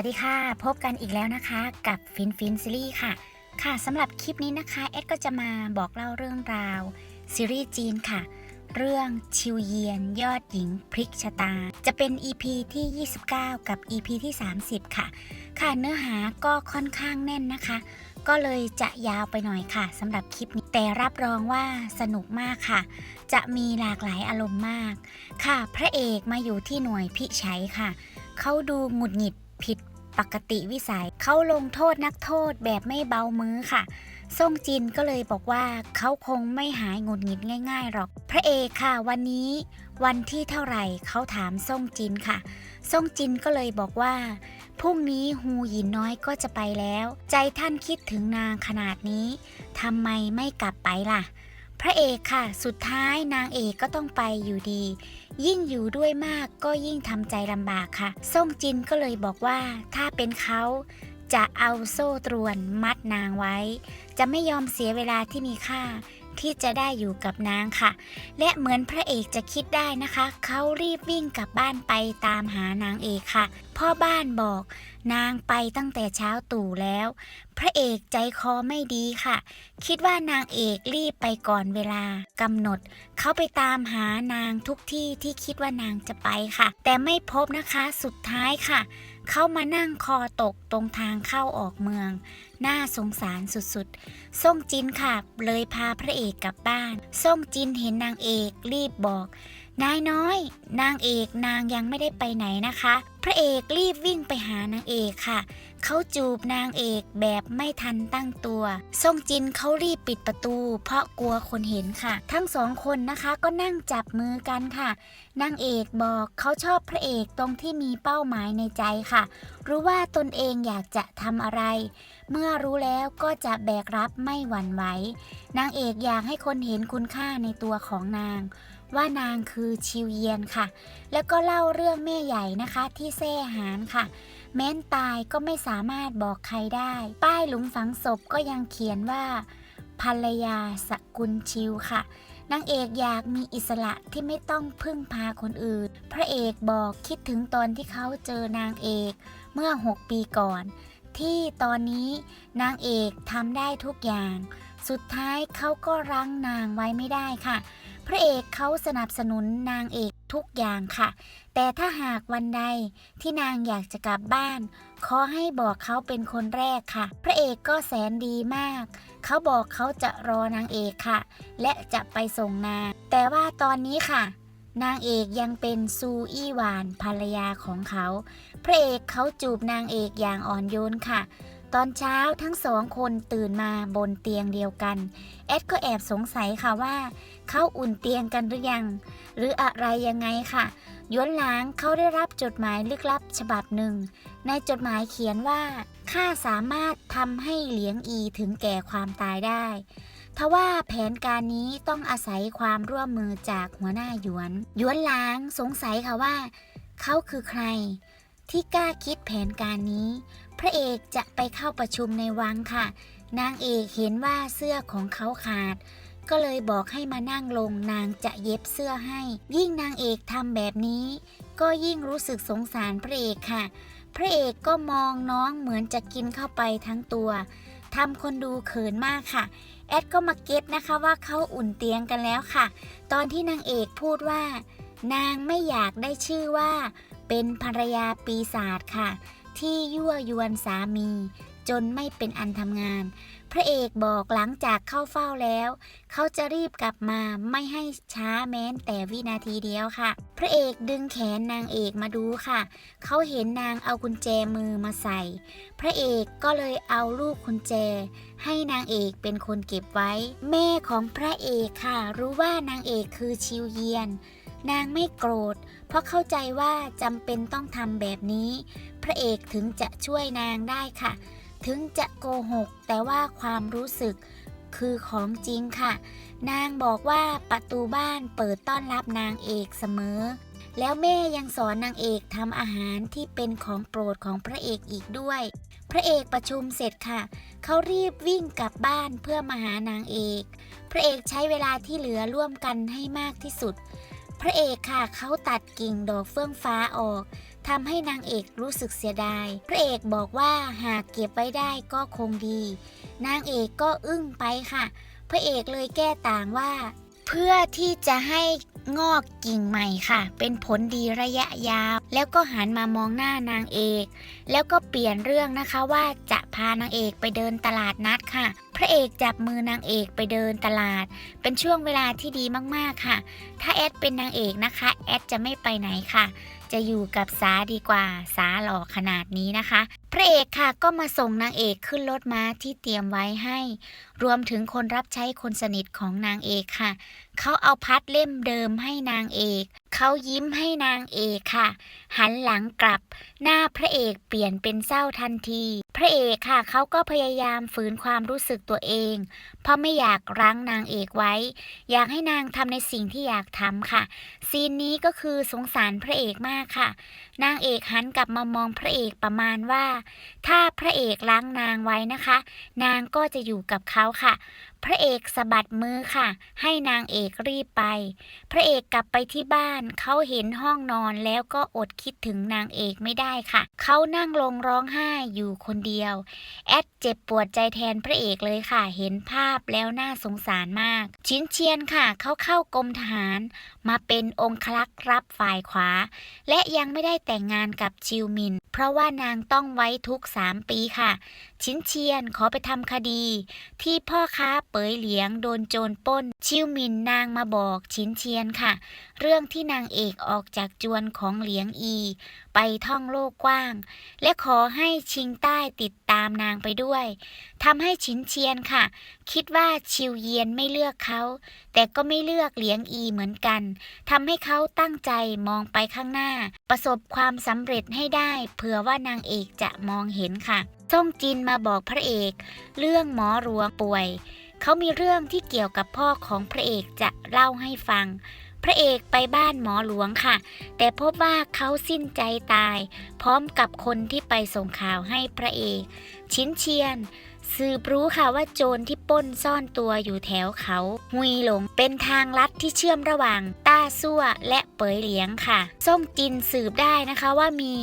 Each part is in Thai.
วัสดีค่ะ พบกันอีกแล้วนะคะ กับฟินฟินซีรีส์ค่ะ ค่ะสำหรับคลิปนี้นะคะ เอ็ดก็จะมาบอกเล่าเรื่องราวซีรีส์จีนค่ะ เรื่องชิวเยียนยอดหญิงพลิกชะตา จะเป็น EP ที่ 29 กับ EP ที่ 30 ค่ะ ค่ะเนื้อหาก็ค่อนข้างแน่นนะคะ ก็เลยจะยาวไปหน่อยค่ะสำหรับคลิปนี้ แต่รับรองว่าสนุกมากค่ะ จะมีหลากหลายอารมณ์มาก ค่ะ พระเอกมาอยู่ที่หน่วยพิชัยค่ะ เขาดูหงุดหงิดผิด ปกติวิสัยเขาลงโทษนักโทษแบบไม่เบามือค่ะซ่งจินก็เลยบอกว่าเขาคงไม่หายหงุดหงิดง่ายๆหรอก พระเอกค่ะ วันนี้วันที่เท่าไหร่เขาถามซ่งจินค่ะซ่งจินก็เลยบอกว่าพรุ่งนี้ฮูหยินน้อยก็จะไปแล้ว ใจท่านคิดถึงนางขนาดนี้ทำไมไม่กลับไปล่ะ พระเอกค่ะ สุดท้ายนางเอกก็ต้องไปอยู่ดี ยิ่งอยู่ด้วยมากก็ยิ่งทำใจลำบากค่ะ ซ่งจินก็เลยบอกว่าถ้าเป็นเขาจะเอาโซ่ตรวนมัดนางไว้ จะไม่ยอมเสียเวลาที่มีค่า ที่จะได้อยู่กับนางค่ะ และเหมือนพระเอกจะคิดได้นะคะ เขารีบวิ่งกลับบ้านไปตามหานางเอกค่ะ พ่อบ้านบอกนางไปตั้งแต่เช้าตู่แล้ว พระเอกใจคอไม่ดีค่ะ คิดว่านางเอกรีบไปก่อนเวลากำหนด เขาไปตามหานางทุกที่ที่คิดว่านางจะไปค่ะ แต่ไม่พบนะคะสุดท้ายค่ะ เขามานั่งคอตกตรงทางเข้าออกเมือง น่าสงสารสุดๆ ส่งจินค่ะ เลยพาพระเอกกลับบ้าน ส่งจินเห็นนางเอกรีบบอก นายน้อย นางเอกนางยังไม่ได้ไปไหนนะคะ พระเอกรีบวิ่งไปหานางเอกค่ะ เขาจูบนางเอกแบบไม่ทันตั้งตัวซ่งจินเขารีบปิดประตู เพราะกลัวคนเห็นค่ะ ทั้งสองคนนะคะก็นั่งจับมือกันค่ะนางเอกบอกเขาชอบพระเอกตรงที่มีเป้าหมายในใจค่ะ รู้ว่าตนเองอยากจะทำอะไร เมื่อรู้แล้วก็จะแบกรับไม่หวั่นไหวนางเอกอยากให้คนเห็นคุณค่าในตัวของนาง ว่านางคือชิวเยียนค่ะ แล้วก็เล่าเรื่องแม่ใหญ่นะคะที่แซ่หานค่ะ แม้นตายก็ไม่สามารถบอกใครได้ ป้ายหลุมฝังศพก็ยังเขียนว่า ภรรยาสกุลชิวค่ะนางเอกอยากมีอิสระที่ไม่ต้องพึ่งพาคนอื่น พระเอกบอกคิดถึงตอนที่เขาเจอนางเอกเมื่อ 6 ปีก่อน ที่ตอนนี้นางเอกทำได้ทุกอย่าง สุดท้ายเขาก็รั้งนางไว้ไม่ได้ค่ะ พระเอกเขาสนับสนุนนางเอกทุกอย่างค่ะ แต่ถ้าหากวันใดที่นางอยากจะกลับบ้าน ขอให้บอกเขาเป็นคนแรกค่ะ พระเอกก็แสนดีมาก เขาบอกเขาจะรอนางเอกค่ะ และจะไปส่งนาง แต่ว่าตอนนี้ค่ะ นางเอกยังเป็นซูอี้หวานภรรยาของเขา พระเอกเขาจูบนางเอกอย่างอ่อนโยนค่ะ ตอนเช้าทั้งสองคนตื่นมาบนเตียงเดียวกัน แอดก็แอบสงสัยค่ะว่า เขาอุ่นเตียงกันหรือยัง หรืออะไรยังไงค่ะ ย้อนหลังเขาได้รับจดหมายลึกลับฉบับหนึ่ง ในจดหมายเขียนว่าข้าสามารถทำให้เหลียงอีถึงแก่ความตายได้ทว่าแผนการนี้ต้องอาศัยความร่วมมือจากหัวหน้าหยวนหยวนหลางสงสัยค่ะว่า เขาคือใคร ที่กล้าคิดแผนการนี้ พระเอกจะไปเข้าประชุมในวังค่ะ นางเอกเห็นว่าเสื้อของเขาขาด ก็เลยบอกให้มานั่งลงนางจะเย็บเสื้อให้ ยิ่งนางเอกทำแบบนี้ ก็ยิ่งรู้สึกสงสารพระเอกค่ะ พระเอกก็มองน้องเหมือนจะกินเข้าไปทั้งตัวทำคนดูเขินมากค่ะ แอดก็มาเก็ตนะคะว่าเขาอุ่นเตียงกันแล้วค่ะ ตอนที่นางเอกพูดว่า นางไม่อยากได้ชื่อว่า เป็นภรรยาปีศาจค่ะ ที่ยั่วยวนสามี จนไม่เป็นอันทำงาน พระเอกบอกหลังจากเข้าเฝ้าแล้ว เขาจะรีบกลับมาไม่ให้ช้าแม้นแต่วินาทีเดียวค่ะ พระเอกดึงแขนนางเอกมาดูค่ะ เขาเห็นนางเอากุญแจมือมาใส่ พระเอกก็เลยเอาลูกกุญแจ ให้นางเอกเป็นคนเก็บไว้ แม่ของพระเอกค่ะ รู้ว่านางเอกคือชิวเยียน นางไม่โกรธ เพราะเข้าใจว่าจำเป็นต้องทำแบบนี้ พระเอกถึงจะช่วยนางได้ค่ะ ถึงจะโกหก แต่ว่าความรู้สึกคือของจริงค่ะ นางบอกว่าประตูบ้านเปิดต้อนรับนางเอกเสมอ แล้วแม่ยังสอนนางเอกทำอาหารที่เป็นของโปรดของพระเอกอีกด้วย พระเอกประชุมเสร็จค่ะ เขารีบวิ่งกลับบ้านเพื่อมาหานางเอก พระเอกใช้เวลาที่เหลือร่วมกันให้มากที่สุด พระเอกค่ะเขาตัดกิ่งดอกเฟื่องฟ้าออกทำให้นางเอกรู้สึกเสียดาย พระเอกบอกว่าหากเก็บไว้ได้ก็คงดี นางเอกก็อึ้งไปค่ะ พระเอกเลยแก้ต่างว่า เพื่อที่จะให้ งอกกิ่งใหม่ค่ะ เป็นผลดีระยะยาว แล้วก็หันมามองหน้านางเอก แล้วก็เปลี่ยนเรื่องนะคะว่าจะพานางเอกไปเดินตลาดนัดค่ะ พระเอกจับมือนางเอกไปเดินตลาด เป็นช่วงเวลาที่ดีมากๆค่ะ ถ้าแอดเป็นนางเอกนะคะ แอดจะไม่ไปไหนค่ะ จะอยู่กับสาดีกว่า สาหล่อขนาดนี้นะคะ พระเอกค่ะก็มาส่งนางเอกขึ้นรถม้าที่เตรียมไว้ให้ รวมถึงคนรับใช้คนสนิทของนางเอกค่ะ เขาเอาพัดเล่มเดิมให้นางเอก เขายิ้มให้นางเอกค่ะ หันหลังกลับ หน้าพระเอกเปลี่ยนเป็นเศร้าทันที พระเอกค่ะ เขาก็พยายามฝืนความรู้สึกตัวเอง เพราะไม่อยากรั้งนางเอกไว้ อยากให้นางทำในสิ่งที่อยากทำค่ะ ซีนนี้ก็คือสงสารพระเอกมากค่ะ นางเอกหันกลับมามองพระเอกประมาณว่า ถ้าพระเอกล้งนางไว้นะคะ นางก็จะอยู่กับเขาค่ะพระเอกสะบัดมือค่ะ ให้นางเอกรีบไป พระเอกกลับไปที่บ้าน เขาเห็นห้องนอนแล้วก็อดคิดถึงนางเอกไม่ได้ค่ะ เขานั่งลงร้องไห้อยู่คนเดียว แอดเจ็บปวดใจแทนพระเอกเลยค่ะ เห็นภาพแล้วน่าสงสารมาก ชินเชียนค่ะ เขาเข้ากรมทหาร มาเป็นองคลักษ์รับฝ่ายขวา และยังไม่ได้แต่งงานกับชิวมิน เพราะว่านางต้องไว้ทุกสามปีค่ะชินเชียนขอไปทำคดี ที่พ่อค้าเป๋ยเหลียงโดนโจรปล้น ชิวมินนางมาบอกชินเชียนค่ะ เรื่องที่นางเอกออกจากจวนของเหลียงอี ไปท่องโลกกว้าง และขอให้ชิงใต้ติดตามนางไปด้วยทำให้ชินเชียนค่ะ คิดว่าชิวเยียนไม่เลือกเขา แต่ก็ไม่เลือกเหลียงอีเหมือนกันทำให้เขาตั้งใจมองไปข้างหน้า ประสบความสำเร็จให้ได้ เผื่อว่านางเอกจะมองเห็นค่ะซ่งจินมาบอกพระเอก เรื่องหมอหลวงป่วย เขามีเรื่องที่เกี่ยวกับพ่อของพระเอกจะเล่าให้ฟัง พระเอกไปบ้านหมอหลวงค่ะ แต่พบว่าเขาสิ้นใจตาย พร้อมกับคนที่ไปส่งข่าวให้พระเอก ชินเชียน สืบรู้ค่ะว่าโจรที่ป้นซ่อนตัวอยู่แถวเขาฮุยหลง เป็นทางลัดที่เชื่อมระหว่างต้าซั่วและเปยเหลียงค่ะซ่งจินสืบได้นะคะว่ามี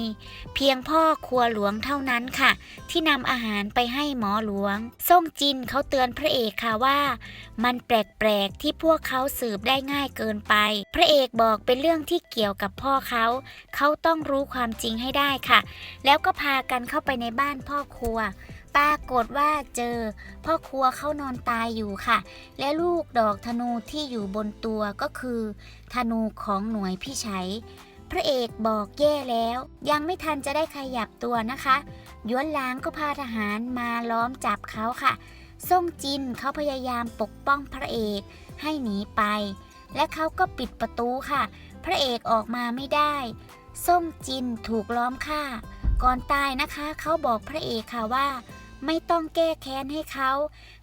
เพียงพ่อครัวหลวงเท่านั้นค่ะ ที่นำอาหารไปให้หมอหลวงซ่งจินเขาเตือนพระเอกค่ะว่า มันแปลกๆที่พวกเขาสืบได้ง่ายเกินไป พระเอกบอกเป็นเรื่องที่เกี่ยวกับพ่อเขาเขาต้องรู้ความจริงให้ได้ค่ะ แล้วก็พากันเข้าไปในบ้านพ่อครัว ปรากฏว่าเจอ พ่อครัวเขานอนตายอยู่ค่ะ และลูกดอกธนูที่อยู่บนตัวก็คือ ธนูของหน่วยพี่ชัยพระเอกบอกแย่แล้ว ยังไม่ทันจะได้ขยับตัวนะคะย้วนล้างก็พาทหารมาล้อมจับเขาค่ะซ่งจินเขาพยายามปกป้องพระเอกให้หนีไป และเขาก็ปิดประตูค่ะ พระเอกออกมาไม่ได้ซ่งจินถูกล้อมฆ่า ก่อนตายนะคะ เขาบอกพระเอกค่ะว่า ไม่ต้องแก้แค้นให้เขา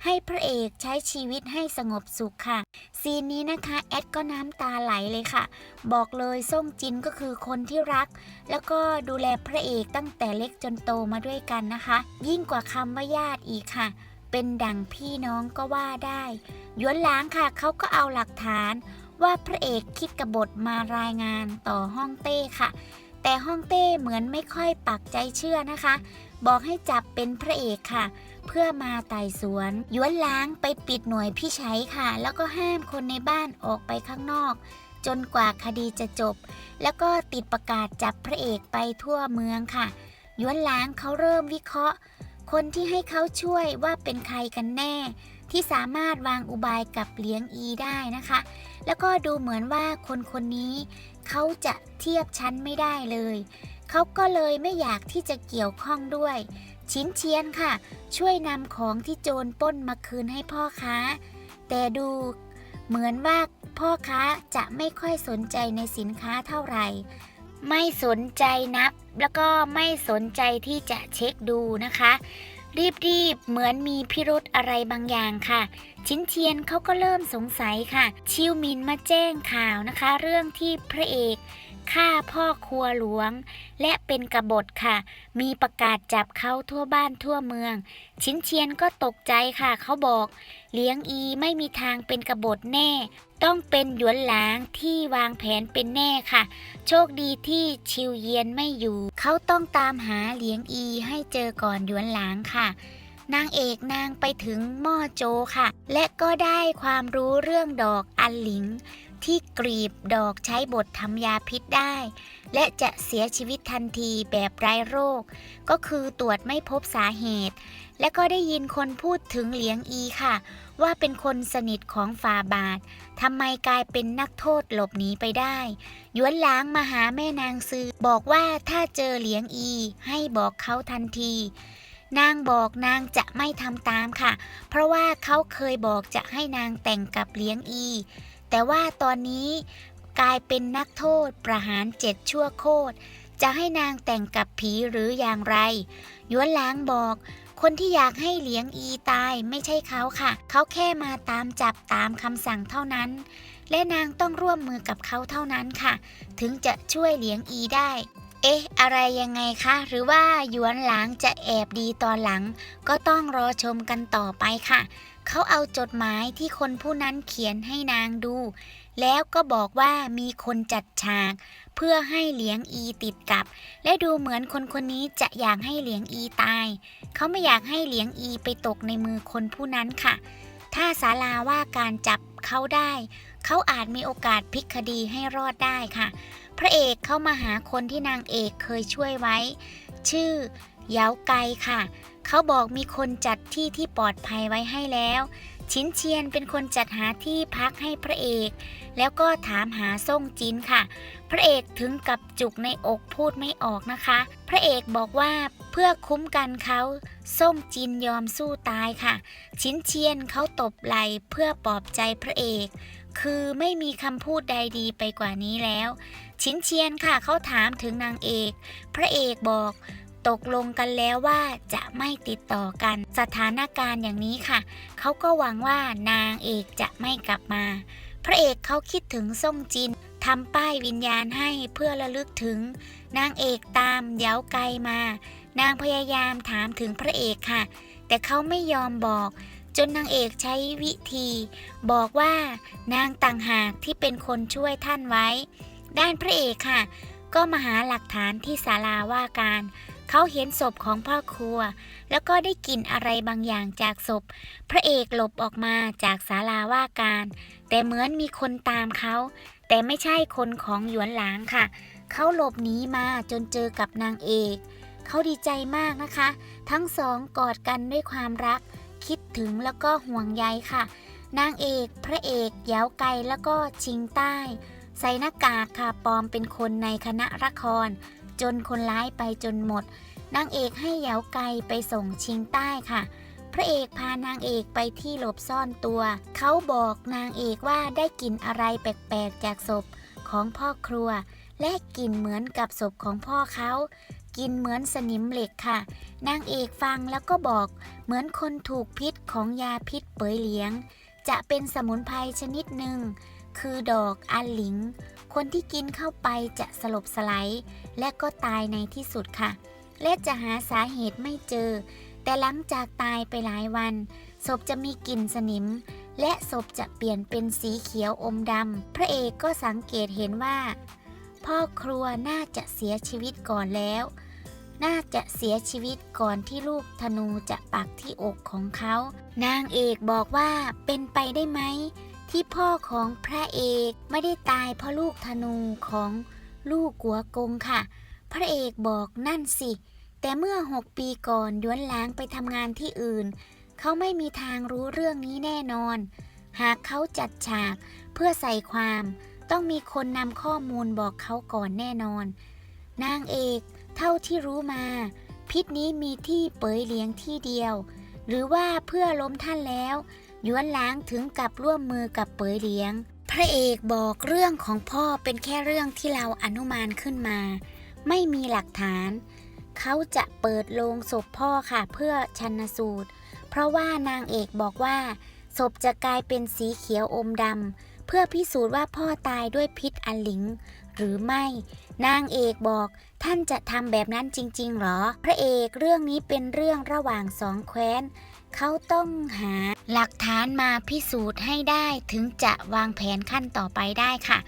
ให้พระเอกใช้ชีวิตให้สงบสุขค่ะ ซีนนี้นะคะ แอดก็น้ำตาไหลเลยค่ะ บอกเลยซ่งจินก็คือคนที่รัก แล้วก็ดูแลพระเอกตั้งแต่เล็กจนโตมาด้วยกันนะคะ ยิ่งกว่าคำว่าญาติอีกค่ะ เป็นดั่งพี่น้องก็ว่าได้ย้วนล้างค่ะเขาก็เอาหลักฐานว่าพระเอกคิดกบฏมารายงานต่อห้องเต้ค่ะ แต่ห้องเต้เหมือนไม่ค่อยปักใจเชื่อนะคะ บอกให้จับเป็นพระเอกค่ะ เพื่อมาไต่สวนย้วนล้างไปปิดหน่วยพี่ชัยค่ะ แล้วก็ห้ามคนในบ้านออกไปข้างนอก จนกว่าคดีจะจบ แล้วก็ติดประกาศจับพระเอกไปทั่วเมืองค่ะย้วนล้างเขาเริ่มวิเคราะห์ คนที่ให้เขาช่วยว่าเป็นใครกันแน่ ที่สามารถวางอุบายกับเลี้ยงอีได้นะคะ แล้วก็ดูเหมือนว่าคนคนนี้เขาจะเทียบชั้นไม่ได้เลย เขาก็เลยไม่อยากที่จะเกี่ยวข้องด้วย ชินเชียนค่ะ ช่วยนำของที่โจรป้นมาคืนให้พ่อค้า แต่ดูเหมือนว่าพ่อค้าจะไม่ค่อยสนใจในสินค้าเท่าไหร่ ไม่สนใจนับ แล้วก็ไม่สนใจที่จะเช็คดูนะคะ รีบๆ เหมือนมีพิรุธอะไรบางอย่างค่ะ ชินเทียนเขาก็เริ่มสงสัยค่ะ ชิวมินมาแจ้งข่าวนะคะ เรื่องที่พระเอก ฆ่าพ่อครัวหลวง และเป็นกบฏค่ะ มีประกาศจับเขาทั่วบ้านทั่วเมือง ชินเชียนก็ตกใจค่ะ เขาบอก เลี้ยงอีไม่มีทางเป็นกบฏแน่ ต้องเป็นหยวนหลางที่วางแผนเป็นแน่ค่ะ โชคดีที่ชิวเยียนไม่อยู่ เขาต้องตามหาเลี้ยงอีให้เจอก่อนหยวนหลางค่ะนางเอกนางไปถึงหม้อโจค่ะ และก็ได้ความรู้เรื่องดอกอันหลิง ที่กรีบดอกใช้บททำยาพิษได้ และจะเสียชีวิตทันทีแบบไร้โรค ก็คือตรวจไม่พบสาเหตุ และก็ได้ยินคนพูดถึงเหลียงอีค่ะ ว่าเป็นคนสนิทของฟาบาททำไมกลายเป็นนักโทษหลบหนีไปได้หยวนหลางมาหาแม่นางซือบอกว่าถ้าเจอเหลียงอี ให้บอกเขาทันทีนางบอกนางจะไม่ทำตามค่ะ เพราะว่าเขาเคยบอกจะให้นางแต่งกับเหลียงอี แต่ว่าตอนนี้กลายเป็นนักโทษประหารเจ็ดชั่วโคตร จะให้นางแต่งกับผีหรืออย่างไรหยวนล้างบอก คนที่อยากให้เหลียงอีตายไม่ใช่เขาค่ะ เขาแค่มาตามจับตามคำสั่งเท่านั้น และนางต้องร่วมมือกับเขาเท่านั้นค่ะ ถึงจะช่วยเหลียงอีได้ เอ๊ะ อะไรยังไงคะ หรือว่าหยวนหลางจะแอบดีตอนหลัง ก็ต้องรอชมกันต่อไปค่ะ เขาเอาจดหมายที่คนผู้นั้นเขียนให้นางดู แล้วก็บอกว่ามีคนจัดฉาก เพื่อให้เหลียงอีติดกับ และดูเหมือนคนคนนี้จะอยากให้เหลียงอีตาย เขาไม่อยากให้เหลียงอีไปตกในมือคนผู้นั้นค่ะ ถ้าศาลาว่าการจับเขาได้ เขาอาจมีโอกาสพลิกคดีให้รอดได้ค่ะ พระเอกเข้ามาหาคนที่นางเอกเคยช่วยไว้ ชื่อเยาไกค่ะ เขาบอกมีคนจัดที่ที่ปลอดภัยไว้ให้แล้ว ชินเชียนเป็นคนจัดหาที่พักให้พระเอก แล้วก็ถามหาส่งจินค่ะ พระเอกถึงกับจุกในอกพูดไม่ออกนะคะ พระเอกบอกว่าเพื่อคุ้มกันเขาส่งจินยอมสู้ตายค่ะ ชินเชียนเขาตบไหลเพื่อปลอบใจพระเอก คือไม่มีคำพูดใดดีไปกว่านี้แล้ว ชินเชียนค่ะเขาถามถึงนางเอก พระเอกบอกตกลงกันแล้วว่าจะไม่ติดต่อกัน สถานการณ์อย่างนี้ค่ะ เขาก็หวังว่านางเอกจะไม่กลับมา พระเอกเขาคิดถึงส่งจินทำป้ายวิญญาณให้เพื่อระลึกถึง นางเอกตามเย้าไกลมา นางพยายามถามถึงพระเอกค่ะ แต่เขาไม่ยอมบอก จนนางเอกใช้วิธี บอกว่านางต่างหากที่เป็นคนช่วยท่านไว้ ด้านพระเอกค่ะ ก็มาหาหลักฐานที่ศาลาว่าการ เขาเห็นศพของพ่อครัว แล้วก็ได้กลิ่นอะไรบางอย่างจากศพ พระเอกหลบออกมาจากศาลาว่าการ แต่เหมือนมีคนตามเขา แต่ไม่ใช่คนของหยวนหลางค่ะ เขาหลบหนีมาจนเจอกับนางเอก เขาดีใจมากนะคะ ทั้งสองกอดกันด้วยความรัก คิดถึงแล้วก็ห่วงใยค่ะ นางเอก พระเอกเหยาวไกลแล้วก็ชิงใต้ ใส่หน้ากากค่ะปลอมเป็นคนในคณะละคร จนคนร้ายไปจนหมด นางเอกให้เหยาวไกลไปส่งชิงใต้ค่ะ พระเอกพานางเอกไปที่หลบซ่อนตัว เขาบอกนางเอกว่าได้กลิ่นอะไรแปลกๆจากศพของพ่อครัวและกลิ่นเหมือนกับศพของพ่อเขา กินเหมือนสนิมเหล็กค่ะ นางเอกฟังแล้วก็บอกเหมือนคนถูกพิษของยาพิษเปยเหลียง จะเป็นสมุนไพรชนิดหนึ่ง คือดอกอันหลิง คนที่กินเข้าไปจะสลบสไลายและก็ตายในที่สุดค่ะ และจะหาสาเหตุไม่เจอ แต่หลังจากตายไปหลายวัน ศพจะมีกลิ่นสนิม และศพจะเปลี่ยนเป็นสีเขียวอมดำพระเอกก็สังเกตเห็นว่า พ่อครัวน่าจะเสียชีวิตก่อนแล้ว น่าจะเสียชีวิตก่อนที่ลูกธนูจะปักที่อกของเขา นางเอกบอกว่าเป็นไปได้ไหม ที่พ่อของพระเอกไม่ได้ตายเพราะลูกธนูของลูกกัวกงค่ะ พระเอกบอกนั่นสิ แต่เมื่อหกปีก่อนย้วนล้างไปทำงานที่อื่น เขาไม่มีทางรู้เรื่องนี้แน่นอน หากเขาจัดฉากเพื่อใส่ความ ต้องมีคนนำข้อมูลบอกเขาก่อนแน่นอน นางเอกเท่าที่รู้มา พิษนี้มีที่เปยเลี้ยงที่เดียว หรือว่าเพื่อล้มท่านแล้วย้วนล้างถึงกับร่วมมือกับเปยเลี้ยง พระเอกบอกเรื่องของพ่อเป็นแค่เรื่องที่เราอนุมานขึ้นมา ไม่มีหลักฐาน เขาจะเปิดโลงศพพ่อค่ะเพื่อชันสูตร เพราะว่านางเอกบอกว่าศพจะกลายเป็นสีเขียวอมดำ พื่อพิสูจน์ว่าพ่อตายด้วยพิษอันหลิง หรือไม่ นางเอกบอก ท่านจะทำแบบนั้นจริง ๆ หรอ พระเอกเรื่องนี้เป็นเรื่องระหว่างสองแคว้น เขาต้องหาหลักฐานมาพิสูจน์ให้ได้ถึงจะวางแผนขั้นต่อไปได้ค่ะ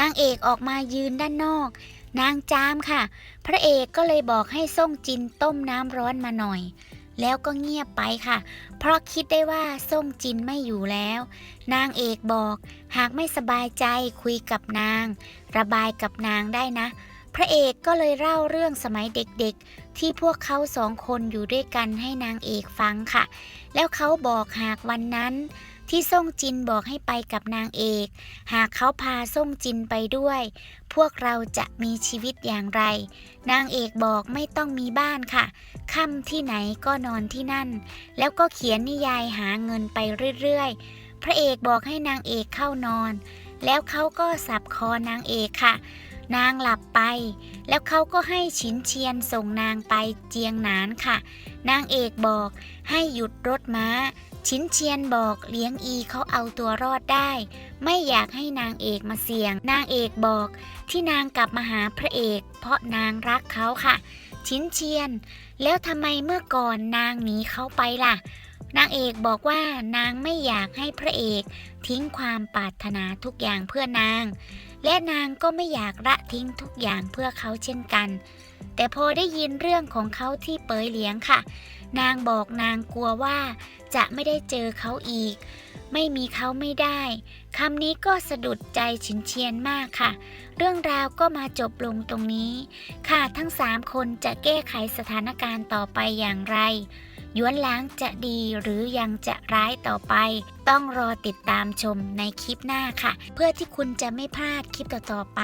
นางเอกออกมายืนด้านนอก นางจามค่ะ พระเอกก็เลยบอกให้ส่งจินต้มน้ำร้อนมาหน่อย แล้วก็เงียบไปค่ะ เพราะคิดได้ว่าส่งจินไม่อยู่แล้ว นางเอกบอก หากไม่สบายใจคุยกับนาง ระบายกับนางได้นะ พระเอกก็เลยเล่าเรื่องสมัยเด็กๆ ที่พวกเขาสองคนอยู่ด้วยกันให้นางเอกฟังค่ะ แล้วเขาบอกหากวันนั้น ที่ส่งจินบอกให้ไปกับนางเอก หากเขาพาส่งจินไปด้วย พวกเราจะมีชีวิตอย่างไร นางเอกบอกไม่ต้องมีบ้านค่ะค่ำที่ไหนก็นอนที่นั่น แล้วก็เขียนนิยายหาเงินไปเรื่อยๆ พระเอกบอกให้นางเอกเข้านอน แล้วเขาก็สับคอนางเอกค่ะ นางหลับไป แล้วเขาก็ให้ฉินเชียนส่งนางไปเจียงหนานค่ะ นางเอกบอกให้หยุดรถม้า ฉินเชียนบอกเลี้ยงอีเขาเอาตัวรอดได้ ไม่อยากให้นางเอกมาเสี่ยง นางเอกบอกที่นางกลับมาหาพระเอก เพราะนางรักเขาค่ะ ฉินเชียน แล้วทำไมเมื่อก่อนนางหนีเขาไปล่ะนางเอกบอกว่านางไม่อยากให้พระเอก ทิ้งความปรารถนาทุกอย่างเพื่อนาง และนางก็ไม่อยากละทิ้งทุกอย่างเพื่อเขาเช่นกัน แต่พอได้ยินเรื่องของเขาที่เปยเหลียงค่ะ นางบอกนางกลัวว่าจะไม่ได้เจอเขาอีก ไม่มีเขาไม่ได้คำนี้ก็สะดุดใจฉินเชียนมากค่ะ เรื่องราวก็มาจบลงตรงนี้ ค่ะทั้งสามคนจะแก้ไขสถานการณ์ต่อไปอย่างไร ย้วนหล้างจะดีหรือยังจะร้ายต่อไป ต้องรอติดตามชมในคลิปหน้าค่ะ เพื่อที่คุณจะไม่พลาดคลิปต่อๆไป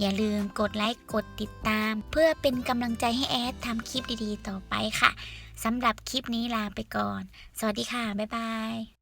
อย่าลืมกดไลค์กดติดตาม เพื่อเป็นกำลังใจให้แอดทำคลิปดีๆ ต่อไปค่ะสำหรับคลิปนี้ลาไปก่อน สวัสดีค่ะ บ๊ายบาย